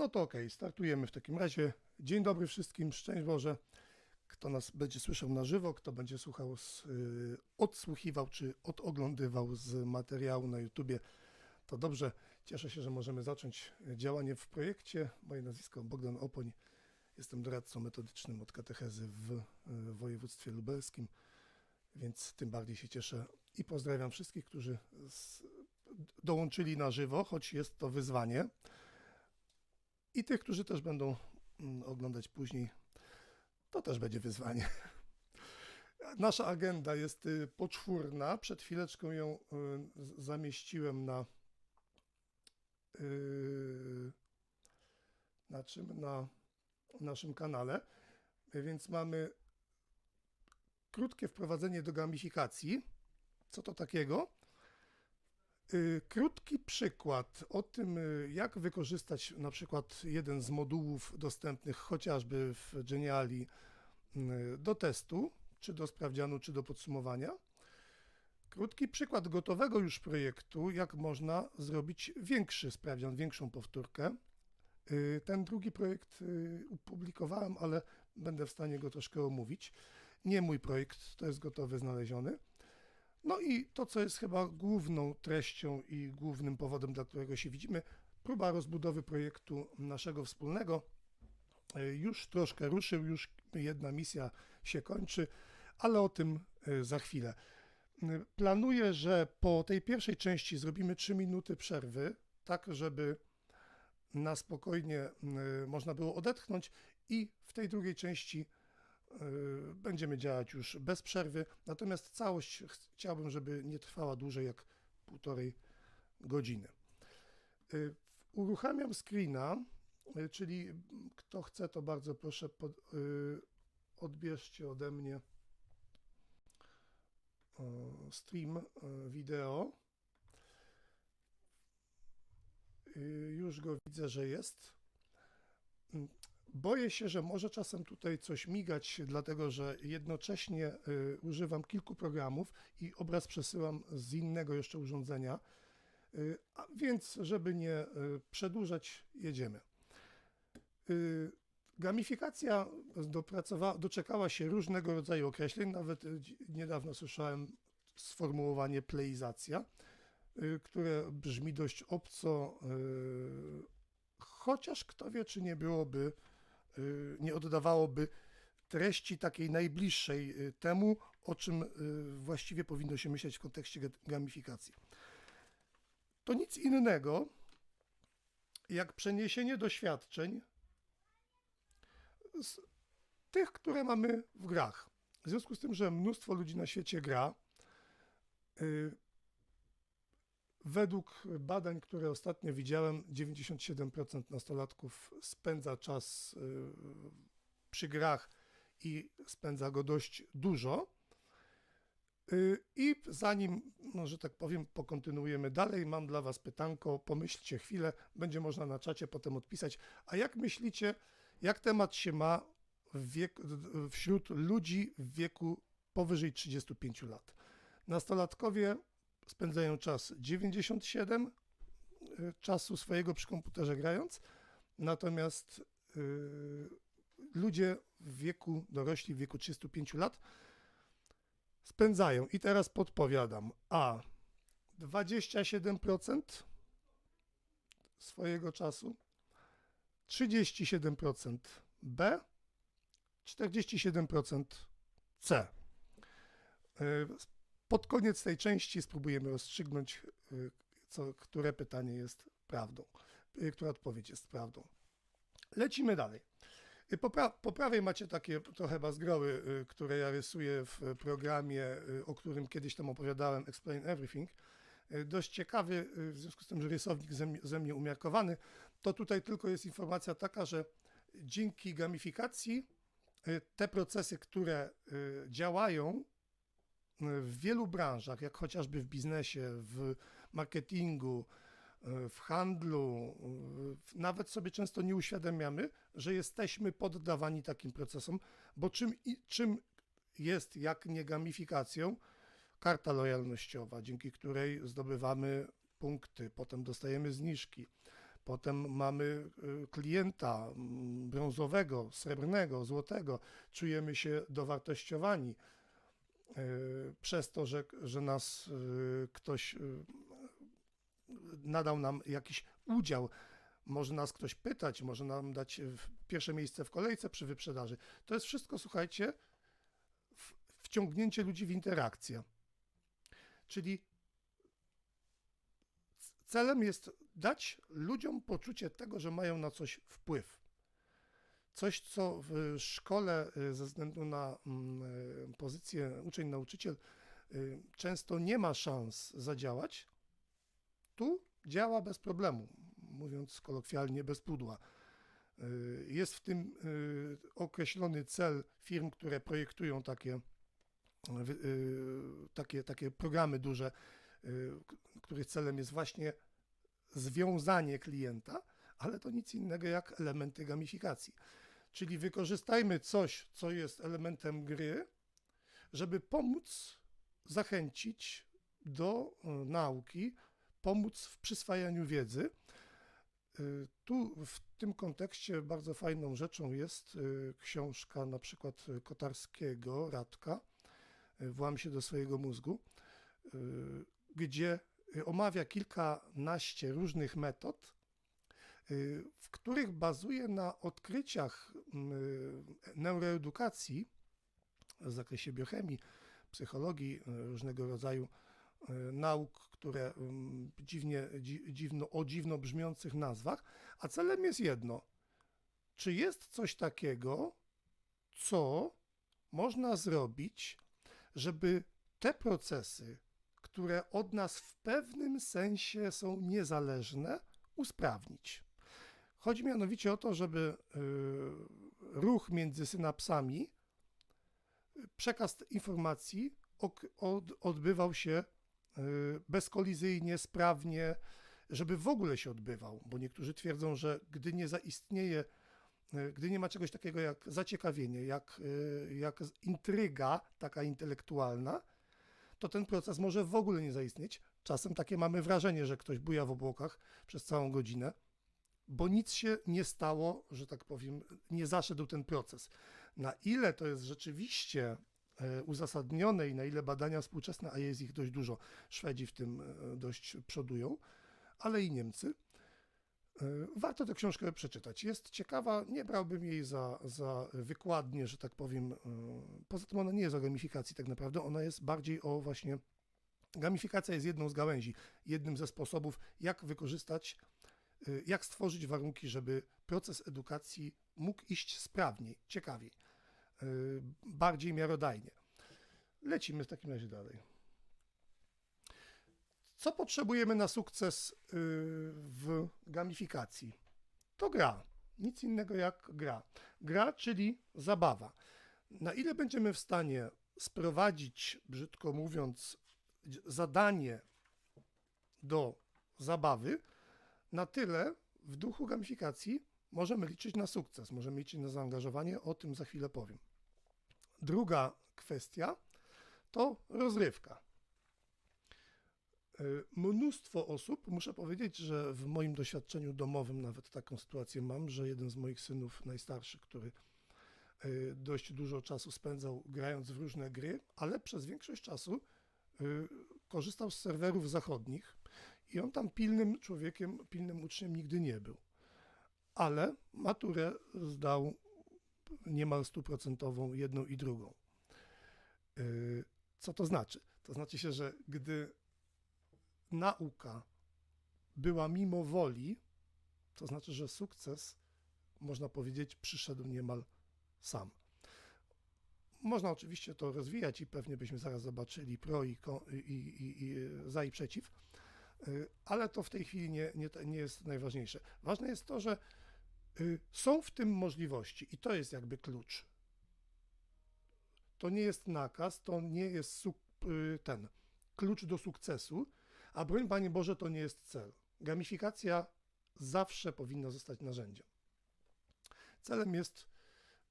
No to okej, startujemy w takim razie. Dzień dobry wszystkim, szczęść Boże. Kto nas będzie słyszał na żywo, kto będzie słuchał, z, y, odsłuchiwał czy odoglądywał z materiału na YouTubie, to dobrze. Cieszę się, że możemy zacząć działanie w projekcie. Moje nazwisko Bogdan Opoń. Jestem doradcą metodycznym od katechezy w y, województwie lubelskim, więc tym bardziej się cieszę i pozdrawiam wszystkich, którzy dołączyli na żywo, choć jest to wyzwanie. I tych, którzy też będą mm, oglądać później, to też będzie wyzwanie. Nasza agenda jest y, poczwórna. Przed chwileczką ją y, zamieściłem na y, na czym? Na naszym kanale. Więc mamy krótkie wprowadzenie do gamifikacji. Co to takiego? Y, Krótki przykład o tym, y, jak wykorzystać na przykład jeden z modułów dostępnych chociażby w Geniali y, do testu, czy do sprawdzianu, czy do podsumowania. Krótki przykład gotowego już projektu, jak można zrobić większy sprawdzian, większą powtórkę. Ten drugi projekt opublikowałem, ale będę w stanie go troszkę omówić. Nie mój projekt, to jest gotowy, znaleziony. No i to, co jest chyba główną treścią i głównym powodem, dla którego się widzimy, próba rozbudowy projektu naszego wspólnego. Y, Już troszkę ruszył, już jedna misja się kończy, ale o tym y, za chwilę. Y, Planuję, że po tej pierwszej części zrobimy 3 minuty przerwy, tak żeby na spokojnie można było odetchnąć i w tej drugiej części będziemy działać już bez przerwy. Natomiast całość ch- chciałbym, żeby nie trwała dłużej jak półtorej godziny. Y, Uruchamiam screena, y, czyli kto chce, to bardzo proszę pod, y, odbierzcie ode mnie stream y, wideo. Y, Już go widzę, że jest. Boję się, że może czasem tutaj coś migać, dlatego że jednocześnie y, używam kilku programów i obraz przesyłam z innego jeszcze urządzenia. Y, A więc, żeby nie y, przedłużać, jedziemy. Gamifikacja doczekała się różnego rodzaju określeń. Nawet niedawno słyszałem sformułowanie pleizacja które brzmi dość obco, chociaż kto wie, czy nie byłoby, nie oddawałoby treści takiej najbliższej y, temu, o czym y, właściwie powinno się myśleć w kontekście ga- gamifikacji. To nic innego jak przeniesienie doświadczeń z tych, które mamy w grach. W związku z tym, że mnóstwo ludzi na świecie gra, y, Według badań, które ostatnio widziałem, 97% nastolatków spędza czas y, przy grach i spędza go dość dużo. Y, I zanim, no, że tak powiem, pokontynuujemy dalej, mam dla Was pytanko, pomyślcie chwilę, będzie można na czacie potem odpisać. A jak myślicie, jak temat się ma wśród ludzi w wieku powyżej 35 lat? Nastolatkowie spędzają czas 97 y, czasu swojego przy komputerze grając, natomiast y, ludzie w wieku, dorośli w wieku 35 lat spędzają, i teraz podpowiadam, a 27% swojego czasu, 37% B, 47% C. Y, pod koniec tej części spróbujemy rozstrzygnąć, y, co, które pytanie jest prawdą, y, która odpowiedź jest prawdą. Lecimy dalej. Y, Po, pra- po prawej macie takie trochę bazgroły, które ja rysuję w programie, o którym kiedyś tam opowiadałem, Explain Everything. Dość ciekawy, w związku z tym, że rysownik ze, ze mnie umiarkowany, to tutaj tylko jest informacja taka, że dzięki gamifikacji te procesy, które działają w wielu branżach, jak chociażby w biznesie, w marketingu, y, w handlu, y, nawet sobie często nie uświadamiamy, że jesteśmy poddawani takim procesom, bo czym, czym jest, jak nie gamifikacją, karta lojalnościowa, dzięki której zdobywamy punkty, potem dostajemy zniżki. Potem mamy y, klienta brązowego, srebrnego, złotego. Czujemy się dowartościowani przez to, że, że nas y, ktoś y, nadał nam jakiś udział. Może nas ktoś pytać, może nam dać pierwsze miejsce w kolejce przy wyprzedaży. To jest wszystko, słuchajcie, wciągnięcie ludzi w interakcję. Czyli celem jest dać ludziom poczucie tego, że mają na coś wpływ. Coś, co w szkole y, ze względu na mm, y, pozycję uczeń-nauczyciel y, często nie ma szans zadziałać, tu działa bez problemu, mówiąc kolokwialnie, bez pudła. Jest w tym określony cel firm, które projektują takie, takie, takie programy duże, których celem jest właśnie związanie klienta, ale to nic innego jak elementy gamifikacji. Czyli wykorzystajmy coś, co jest elementem gry, żeby pomóc zachęcić do y, nauki, pomóc w przyswajaniu wiedzy. Y, Tu w tym kontekście bardzo fajną rzeczą jest y, książka na przykład Kotarskiego, Radka, Włam się do swojego mózgu, gdzie omawia kilkanaście różnych metod, w których bazuje na odkryciach y, neuroedukacji w zakresie biochemii, psychologii, y, różnego rodzaju y, nauk, które ym, dziwnie, dzi, dziwno, o dziwno brzmiących nazwach, a celem jest jedno. Czy jest coś takiego, co można zrobić, żeby te procesy, które od nas w pewnym sensie są niezależne, usprawnić? Chodzi mianowicie o to, żeby y, ruch między synapsami, przekaz informacji odbywał się y, bezkolizyjnie, sprawnie, żeby w ogóle się odbywał, bo niektórzy twierdzą, że gdy nie zaistnieje, y, gdy nie ma czegoś takiego jak zaciekawienie, jak, jak intryga taka intelektualna, to ten proces może w ogóle nie zaistnieć. Czasem takie mamy wrażenie, że ktoś buja w obłokach przez całą godzinę, bo nic się nie stało, że tak powiem, nie zaszedł ten proces. Na ile to jest rzeczywiście e, uzasadnione i na ile badania współczesne, a jest ich dość dużo, Szwedzi w tym e, dość przodują, ale i Niemcy. E, Warto tę książkę przeczytać. Jest ciekawa, nie brałbym jej za, za wykładnię, że tak powiem. Poza tym ona nie jest o gamifikacji tak naprawdę, ona jest bardziej o właśnie. Gamifikacja jest jedną z gałęzi, jednym ze sposobów, jak wykorzystać, jak stworzyć warunki, żeby proces edukacji mógł iść sprawniej, ciekawiej, e, bardziej miarodajnie. Lecimy w takim razie dalej. Co potrzebujemy na sukces y, w gamifikacji? To gra. Nic innego jak gra. Gra, czyli zabawa. Na ile będziemy w stanie sprowadzić, brzydko mówiąc, zadanie do zabawy, na tyle w duchu gamifikacji możemy liczyć na sukces, możemy liczyć na zaangażowanie, o tym za chwilę powiem. Druga kwestia to rozrywka. Y, Mnóstwo osób, muszę powiedzieć, że w moim doświadczeniu domowym nawet taką sytuację mam, że jeden z moich synów najstarszy, który y, dość dużo czasu spędzał grając w różne gry, ale przez większość czasu y, korzystał z serwerów zachodnich i on tam pilnym człowiekiem, pilnym uczniem nigdy nie był. Ale maturę zdał niemal stuprocentową jedną i drugą. Y, Co to znaczy? To znaczy się, że gdy nauka była mimo woli, to znaczy, że sukces, można powiedzieć, przyszedł niemal sam. Można oczywiście to rozwijać i pewnie byśmy zaraz zobaczyli pro i, i, i, i za i przeciw, ale to w tej chwili nie, nie, nie jest najważniejsze. Ważne jest to, że y, są w tym możliwości i to jest jakby klucz. To nie jest nakaz, to nie jest y, ten klucz do sukcesu, a broń Panie Boże, to nie jest cel. Gamifikacja zawsze powinna zostać narzędziem. Celem jest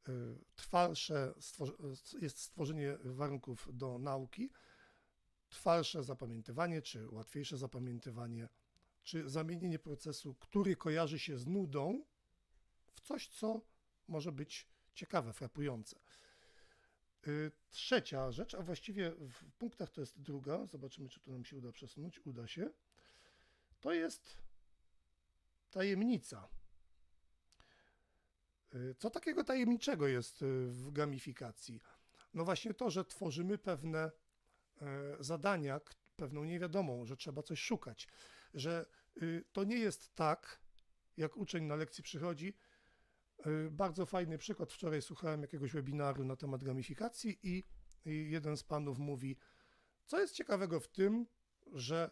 y, trwalsze, jest stworzenie warunków do nauki, trwalsze zapamiętywanie, czy łatwiejsze zapamiętywanie, czy zamienienie procesu, który kojarzy się z nudą, w coś, co może być ciekawe, frapujące. Y, Trzecia rzecz, a właściwie w punktach to jest druga, zobaczymy, czy tu nam się uda przesunąć. Uda się. To jest tajemnica. Y, Co takiego tajemniczego jest y, w gamifikacji? No właśnie to, że tworzymy pewne zadania, k- pewną niewiadomą, że trzeba coś szukać, że y, to nie jest tak, jak uczeń na lekcji przychodzi. y, Bardzo fajny przykład. Wczoraj słuchałem jakiegoś webinaru na temat gamifikacji i, jeden z panów mówi, co jest ciekawego w tym, że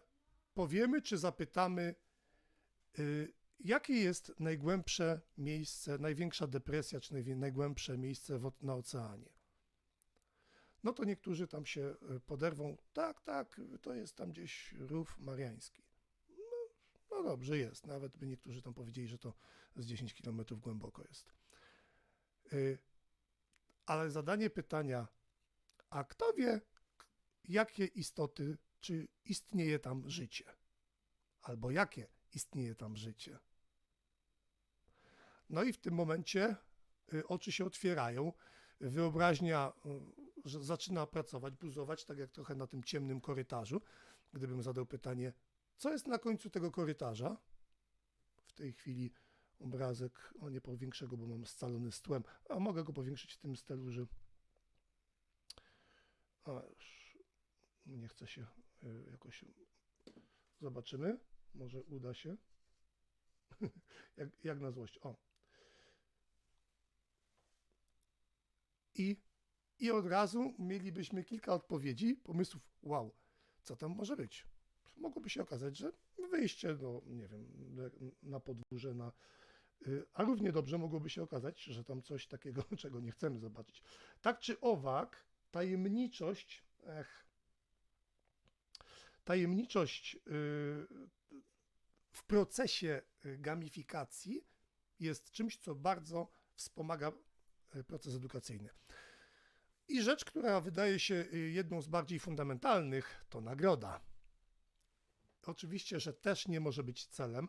powiemy czy zapytamy, y, jakie jest najgłębsze miejsce, największa depresja, czy najgłębsze miejsce na oceanie. No to niektórzy tam się y, poderwą, tak, tak, to jest tam gdzieś rów mariański. No, no dobrze jest, nawet by niektórzy tam powiedzieli, że to z 10 km głęboko jest. Y, Ale zadanie pytania, a kto wie, jakie istoty, czy istnieje tam życie? Albo jakie istnieje tam życie? No i w tym momencie y, oczy się otwierają, wyobraźnia y, że zaczyna pracować, buzować, tak jak trochę na tym ciemnym korytarzu. Gdybym zadał pytanie, co jest na końcu tego korytarza? W tej chwili obrazek, o nie powiększę go, bo mam scalony z tłem, a mogę go powiększyć w tym stylu, że a już nie chce się y, jakoś zobaczymy, może uda się jak, jak na złość, o i i od razu mielibyśmy kilka odpowiedzi, pomysłów, wow, co tam może być? Mogłoby się okazać, że wyjście do, nie wiem, na podwórze, na, y, a równie dobrze mogłoby się okazać, że tam coś takiego, czego nie chcemy zobaczyć. Tak czy owak, tajemniczość, ech, tajemniczość y, w procesie y, gamifikacji jest czymś, co bardzo wspomaga proces edukacyjny. I rzecz, która wydaje się y, jedną z bardziej fundamentalnych, to nagroda. Oczywiście, że też nie może być celem,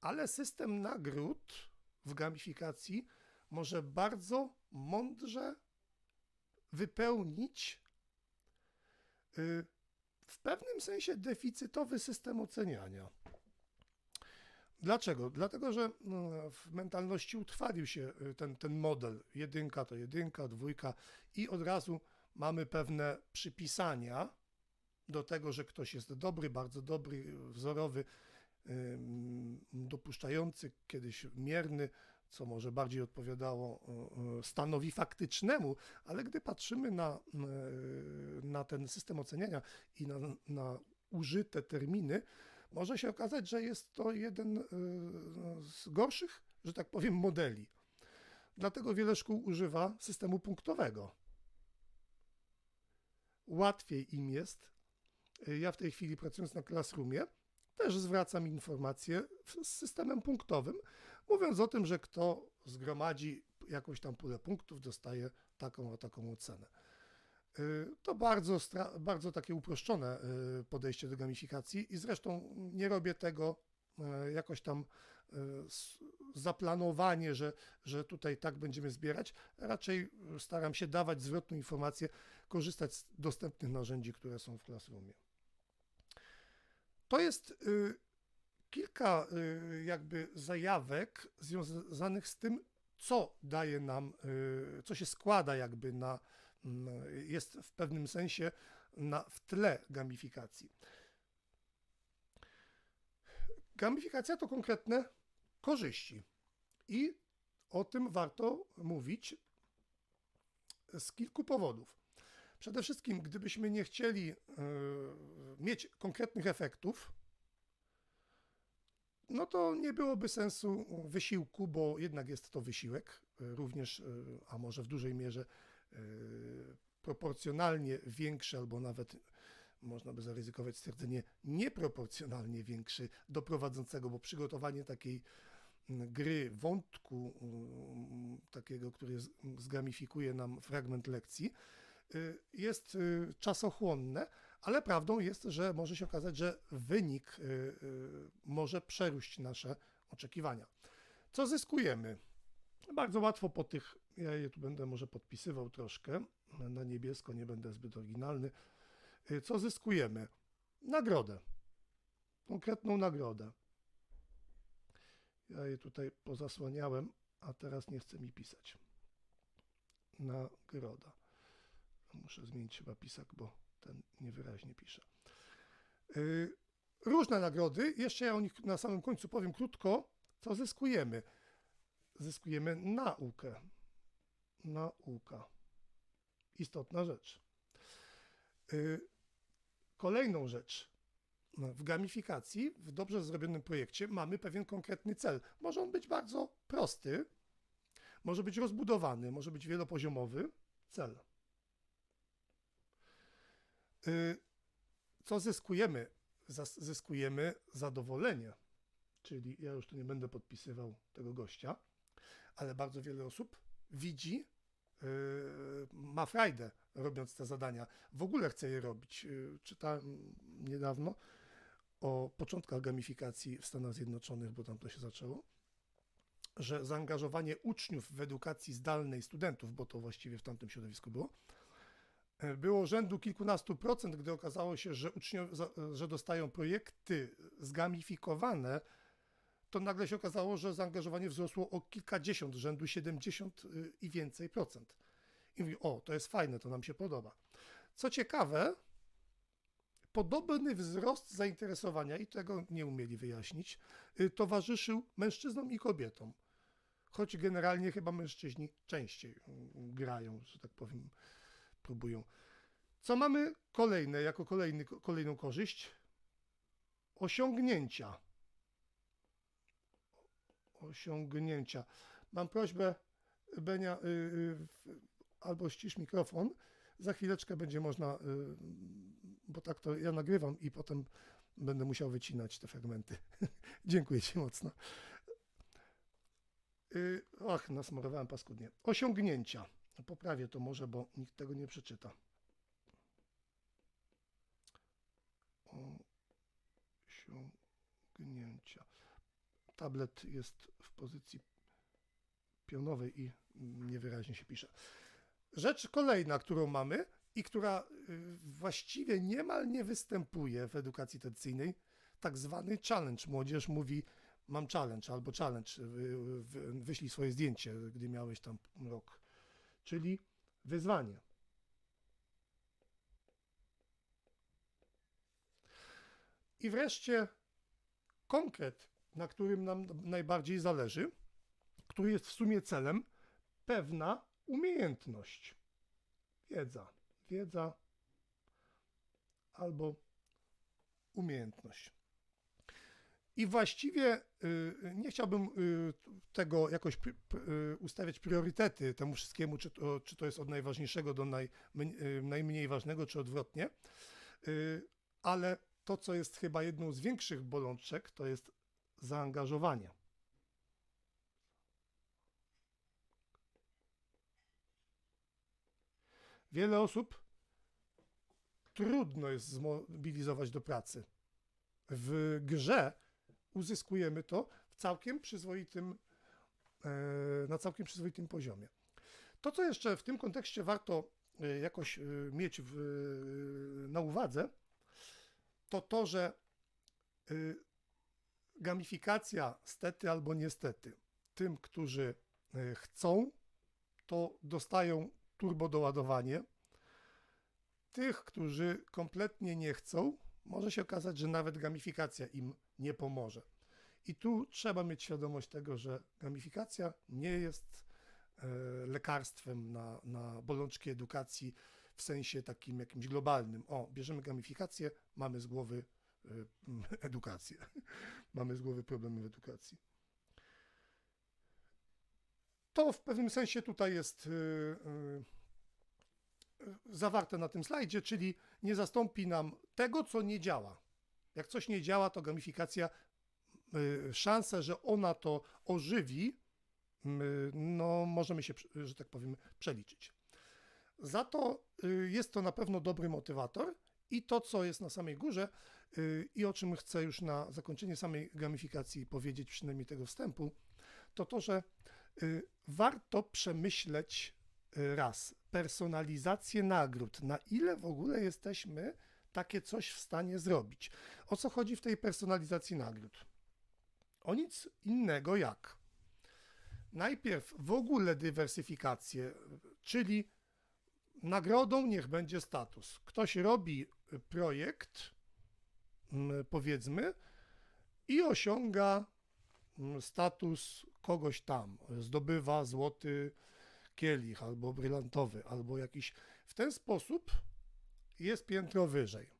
ale system nagród w gamifikacji może bardzo mądrze wypełnić y, w pewnym sensie deficytowy system oceniania. Dlaczego? Dlatego, że no, w mentalności utrwalił się y, ten, ten model. Jedynka to jedynka, dwójka i od razu mamy pewne przypisania do tego, że ktoś jest dobry, bardzo dobry, wzorowy, dopuszczający, kiedyś mierny, co może bardziej odpowiadało y, y, stanowi faktycznemu, ale gdy patrzymy na, na ten system oceniania i na, na użyte terminy, może się okazać, że jest to jeden y, z gorszych, że tak powiem, modeli. Dlatego wiele szkół używa systemu punktowego. Łatwiej im jest. Y, Ja w tej chwili pracując na Classroomie też zwracam informacje z systemem punktowym, mówiąc o tym, że kto zgromadzi jakąś tam pulę punktów, dostaje taką a taką ocenę. Y, To bardzo, bardzo takie uproszczone y, podejście do gamifikacji i zresztą nie robię tego e, jakoś tam zaplanowanie, że, że tutaj tak będziemy zbierać. Raczej staram się dawać zwrotną informację, korzystać z dostępnych narzędzi, które są w Classroomie. To jest y, kilka y, jakby zajawek związanych z tym, co daje nam, y, co się składa jakby na, jest w pewnym sensie na, w tle gamifikacji. Gamifikacja to konkretne korzyści i o tym warto mówić z kilku powodów. Przede wszystkim, gdybyśmy nie chcieli y, mieć konkretnych efektów, no to nie byłoby sensu wysiłku, bo jednak jest to wysiłek, y, również, y, a może w dużej mierze proporcjonalnie większy, albo nawet można by zaryzykować stwierdzenie nieproporcjonalnie większy do prowadzącego, bo przygotowanie takiej mm, gry, wątku mm, takiego, który zgamifikuje nam fragment lekcji, y, jest y, czasochłonne, ale prawdą jest, że może się okazać, że wynik y, może przeróść nasze oczekiwania. Co zyskujemy? Bardzo łatwo po tych, ja je tu będę może podpisywał troszkę, na niebiesko nie będę zbyt oryginalny. Y, Co zyskujemy? Nagrodę. Konkretną nagrodę. Ja je tutaj pozasłaniałem, a teraz nie chce mi pisać. Nagroda. Muszę zmienić chyba pisak, bo ten niewyraźnie pisze. Yy, różne nagrody. Jeszcze ja o nich na samym końcu powiem krótko. Co zyskujemy? Zyskujemy naukę. Nauka. Istotna rzecz. Yy, kolejną rzecz. W gamifikacji, w dobrze zrobionym projekcie mamy pewien konkretny cel. Może on być bardzo prosty, może być rozbudowany, może być wielopoziomowy. Cel. Y, Co zyskujemy? Zyskujemy zadowolenie. Czyli ja już tu nie będę podpisywał tego gościa, ale bardzo wiele osób widzi, y, ma frajdę robiąc te zadania. W ogóle chce je robić. Y, Czytałem niedawno o początkach gamifikacji w Stanach Zjednoczonych, bo tam to się zaczęło, że zaangażowanie uczniów w edukacji zdalnej studentów, bo to właściwie w tamtym środowisku było, e, było rzędu kilkunastu procent, gdy okazało się, że uczniowie, że dostają projekty zgamifikowane, to nagle się okazało, że zaangażowanie wzrosło o kilkadziesiąt, rzędu 70 y, i więcej procent. I mówi, o, to jest fajne, to nam się podoba. Co ciekawe, podobny wzrost zainteresowania, i tego nie umieli wyjaśnić, y, towarzyszył mężczyznom i kobietom. Choć generalnie chyba mężczyźni częściej mm, grają, że tak powiem, próbują. Co mamy kolejne, jako kolejny, kolejną korzyść? Osiągnięcia. Osiągnięcia. Mam prośbę, Benia, y, y, albo ścisz mikrofon. Za chwileczkę będzie można, y, bo tak to ja nagrywam i potem będę musiał wycinać te fragmenty. Dziękuję Ci mocno. Ach, nasmarowałem paskudnie. Osiągnięcia. Poprawię to może, bo nikt tego nie przeczyta. Osiągnięcia. Tablet jest w pozycji pionowej i niewyraźnie się pisze. Rzecz kolejna, którą mamy i która y, właściwie niemal nie występuje w edukacji tradycyjnej, tak zwany challenge. Młodzież mówi, mam challenge albo challenge, wy- wy- wyślij swoje zdjęcie, gdy miałeś tam rok. Czyli wyzwanie. I wreszcie konkret, na którym nam najbardziej zależy, który jest w sumie celem, pewna umiejętność. Wiedza. Wiedza albo umiejętność. I właściwie y, nie chciałbym y, tego jakoś y, ustawiać priorytety temu wszystkiemu, czy to, czy to jest od najważniejszego do naj, y, najmniej ważnego, czy odwrotnie. Y, Ale to, co jest chyba jedną z większych bolączek, to jest zaangażowanie. Wiele osób trudno jest zmobilizować do pracy. W grze uzyskujemy to w całkiem przyzwoitym, e, na całkiem przyzwoitym poziomie. To, co jeszcze w tym kontekście warto e, jakoś e, mieć w, na uwadze, to to, że gamifikacja stety albo niestety tym, którzy e, chcą, to dostają turbo doładowanie. Tych, którzy kompletnie nie chcą, może się okazać, że nawet gamifikacja im nie pomoże. I tu trzeba mieć świadomość tego, że gamifikacja nie jest e, lekarstwem na, na bolączki edukacji w sensie takim jakimś globalnym. O, bierzemy gamifikację, mamy z głowy edukację. mamy z głowy problemy w edukacji. To w pewnym sensie tutaj jest y, y, zawarte na tym slajdzie, czyli nie zastąpi nam tego, co nie działa. Jak coś nie działa, to gamifikacja, y, szanse, że ona to ożywi, y, no możemy się, że tak powiem, przeliczyć. Za to y, jest to na pewno dobry motywator I to, co jest na samej górze y, i o czym chcę już na zakończenie samej gamifikacji powiedzieć, przynajmniej tego wstępu, to to, że y, warto przemyśleć y, raz personalizację nagród, na ile w ogóle jesteśmy takie coś w stanie zrobić. O co chodzi w tej personalizacji nagród? O nic innego jak najpierw w ogóle dywersyfikację, czyli nagrodą niech będzie status. Ktoś robi projekt, mm, powiedzmy, i osiąga mm, status kogoś tam, zdobywa złoty kielich albo brylantowy, albo jakiś. W ten sposób jest piętro wyżej.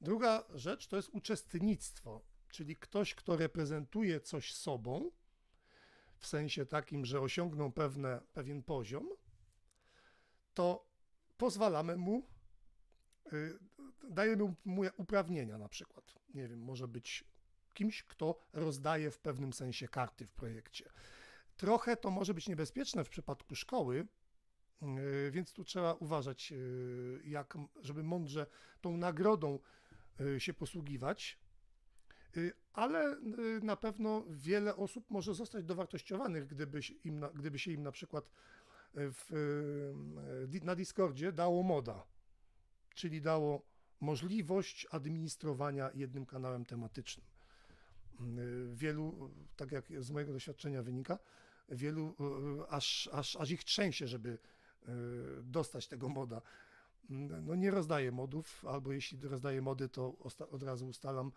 Druga rzecz to jest uczestnictwo, czyli ktoś, kto reprezentuje coś sobą, w sensie takim, że osiągnął pewne, pewien poziom, to pozwalamy mu, y, dajemy mu uprawnienia na przykład. Nie wiem, może być kimś, kto rozdaje w pewnym sensie karty w projekcie. Trochę to może być niebezpieczne w przypadku szkoły, y, więc tu trzeba uważać, y, jak, żeby mądrze tą nagrodą się posługiwać. Ale na pewno wiele osób może zostać dowartościowanych, gdyby im, gdyby się im na przykład w, na Discordzie dało moda, czyli dało możliwość administrowania jednym kanałem tematycznym. Y, Wielu, tak jak z mojego doświadczenia wynika, wielu y, aż, aż, aż ich trzęsie, żeby y, dostać tego moda. No nie rozdaję modów, albo jeśli rozdaję mody, to od razu ustalam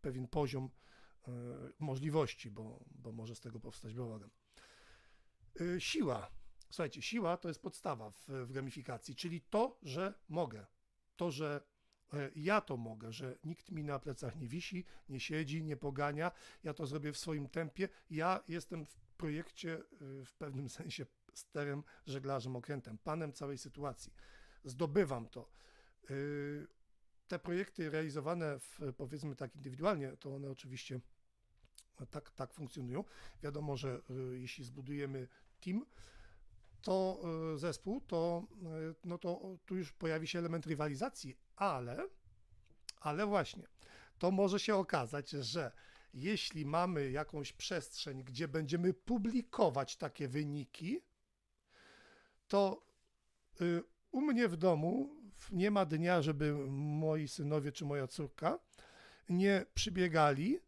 pewien poziom możliwości, bo, bo może z tego powstać bałagan. Siła. Słuchajcie, siła to jest podstawa w, w gamifikacji, czyli to, że mogę. To, że e, ja to mogę, że nikt mi na plecach nie wisi, nie siedzi, nie pogania. Ja to zrobię w swoim tempie. Ja jestem w projekcie y, w pewnym sensie sterem, żeglarzem, okrętem, panem całej sytuacji. Zdobywam to. Y, Te projekty realizowane w, powiedzmy tak indywidualnie, to one oczywiście tak, tak funkcjonują. Wiadomo, że jeśli zbudujemy team, to y, zespół, to, y, no to tu już pojawi się element rywalizacji, ale, ale właśnie, to może się okazać, że jeśli mamy jakąś przestrzeń, gdzie będziemy publikować takie wyniki, to y, u mnie w domu nie ma dnia, żeby moi synowie czy moja córka nie przybiegali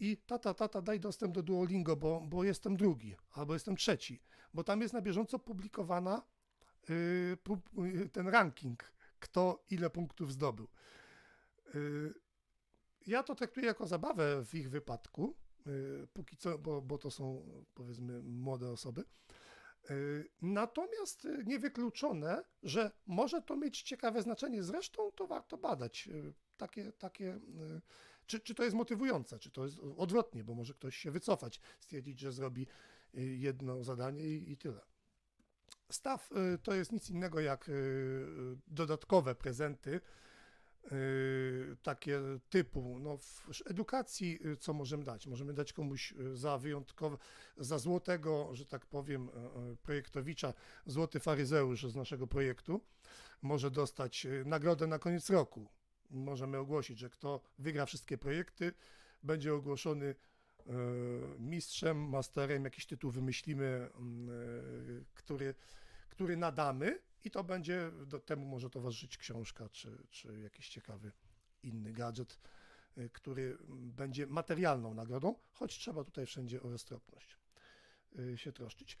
i tata, tata, daj dostęp do Duolingo, bo, bo jestem drugi albo jestem trzeci, bo tam jest na bieżąco publikowana y, y, ten ranking, kto ile punktów zdobył. Y, ja to traktuję jako zabawę w ich wypadku, póki co, bo, bo to są powiedzmy młode osoby. Natomiast niewykluczone, że może to mieć ciekawe znaczenie. Zresztą to warto badać. Takie, takie, czy, czy to jest motywujące, czy to jest odwrotnie, bo może ktoś się wycofać, stwierdzić, że zrobi jedno zadanie i, i tyle. Staw y, to jest nic innego jak y, y, dodatkowe prezenty, y, takie typu, no w edukacji y, co możemy dać? Możemy dać komuś y, za wyjątkowe, za złotego, że tak powiem, projektowicza, złoty faryzeusz z naszego projektu może dostać y, nagrodę na koniec roku. Możemy ogłosić, że kto wygra wszystkie projekty, będzie ogłoszony mistrzem, masterem, jakiś tytuł wymyślimy, mm, e, który, który nadamy i to będzie, do temu może towarzyszyć książka czy, czy jakiś ciekawy inny gadżet, y, który będzie materialną nagrodą, choć trzeba tutaj wszędzie o roztropność się troszczyć.